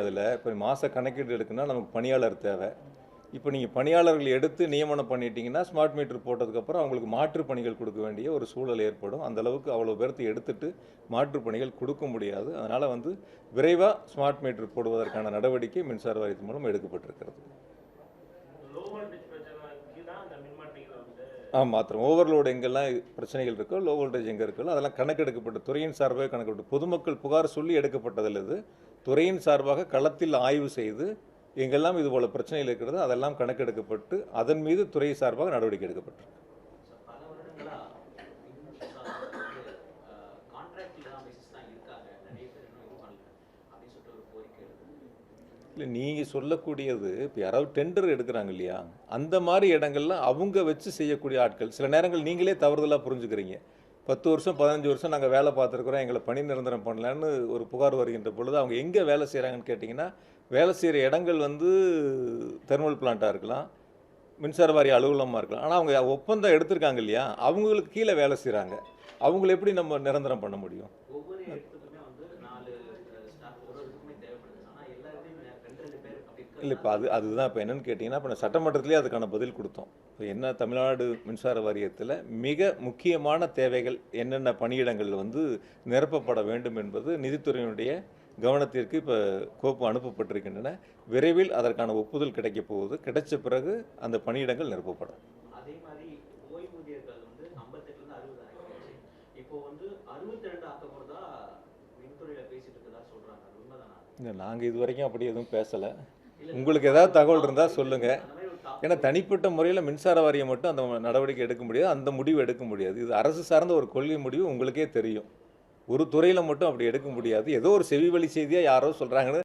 அதில் இப்போ மாத கணக்கீடு எடுக்குன்னா நமக்கு பணியாளர் தேவை. இப்போ நீங்கள் பணியாளர்கள் எடுத்து நியமனம் பண்ணிட்டீங்கன்னா ஸ்மார்ட் மீட்டர் போட்டதுக்கப்புறம் அவங்களுக்கு மாற்று பணிகள் கொடுக்க வேண்டிய ஒரு சூழல் ஏற்படும். அந்தளவுக்கு அவ்வளோ பேர்த்து எடுத்துட்டு மாற்று பணிகள் கொடுக்க முடியாது. அதனால் வந்து விரைவாக ஸ்மார்ட் மீட்டர் போடுவதற்கான நடவடிக்கை மின்சார வாரியத்தின் மூலம் எடுக்கப்பட்டிருக்கிறது லோ வோல்டேஜ் பிரச்சனைக்கு தான் அந்த மின்மாற்றிகளை வந்து ஆ மாத்திரம் ஓவர்லோடு எங்கெல்லாம் பிரச்சனைகள் இருக்கோ லோ வோல்டேஜ் எங்கே இருக்கோ அதெல்லாம் கணக்கெடுக்கப்பட்டு துறையின் சார்பாக கணக்கெடுப்பு பொதுமக்கள் புகார் சொல்லி எடுக்கப்பட்டதில் இது துறையின் சார்பாக களத்தில் ஆய்வு செய்து எங்கெல்லாம் இது போல பிரச்சனைகள் இருக்கிறது அதெல்லாம் கணக்கெடுக்கப்பட்டு அதன் மீது துறை சார்பாக நடவடிக்கை எடுக்கப்பட்டிருக்கு. தான் இருக்காங்க. நிறைய பேர் இன்னும் இது பண்ணல. அப்படின்னு சொல்லிட்டு ஒரு கோரிக்கை இல்லை நீங்கள் சொல்லக்கூடியது இப்போ யாராவது டெண்டர் எடுக்கிறாங்க இல்லையா? அந்த மாதிரி இடங்கள்ல அவங்க வச்சு செய்யக்கூடிய ஆட்கள் சில நேரங்கள் நீங்களே தவறுதலாக புரிஞ்சுக்கிறீங்க. பத்து வருஷம் பதினஞ்சு வருஷம் நாங்கள் வேலை பார்த்துருக்குறோம் எங்களை பணி நிரந்தரம் பண்ணலான்னு ஒரு புகார் வருகின்ற பொழுது அவங்க எங்கே வேலை செய்கிறாங்கன்னு கேட்டிங்கன்னா வேலை செய்கிற இடங்கள் வந்து தெர்மல் பிளான்ட்டாக இருக்கலாம் மின்சார வாரிய அலுவலமாக இருக்கலாம். ஆனால் அவங்க ஒப்பந்தம் எடுத்திருக்காங்க இல்லையா? அவங்களுக்கு கீழே வேலை செய்கிறாங்க அவங்கள எப்படி நம்ம நிரந்தரம் பண்ண முடியும்? இல்லை இப்போ அது அதுதான் இப்போ என்னன்னு கேட்டிங்கன்னா இப்போ சட்டமன்றத்திலே அதுக்கான பதில் கொடுத்தோம். இப்போ என்ன தமிழ்நாடு மின்சார வாரியத்தில் மிக முக்கியமான தேவைகள் என்னென்ன பணியிடங்கள் வந்து நிரப்பப்பட வேண்டும் என்பது நிதித்துறையினுடைய கவனத்திற்கு இப்போ கோப்பு அனுப்பப்பட்டிருக்கின்றன. விரைவில் அதற்கான ஒப்புதல் கிடைக்கப் போகுது. கிடைச்ச பிறகு அந்த பணியிடங்கள் நிரப்பப்படும். உண்மைதானா? நாங்கள் இது வரைக்கும் அப்படி எதுவும் பேசலை. உங்களுக்கு ஏதாவது தகவல் இருந்தால் சொல்லுங்கள் ஏன்னா தனிப்பட்ட முறையில் மின்சார வாரியம் மட்டும் அந்த நடவடிக்கை எடுக்க முடியாது. அந்த முடிவு எடுக்க முடியாது. இது அரசு சார்ந்த ஒரு கொள்கை முடிவு உங்களுக்கே தெரியும். ஒரு துறையில் மட்டும் அப்படி எடுக்க முடியாது. ஏதோ ஒரு செவி வழி செய்தியாக யாரோ சொல்கிறாங்கன்னு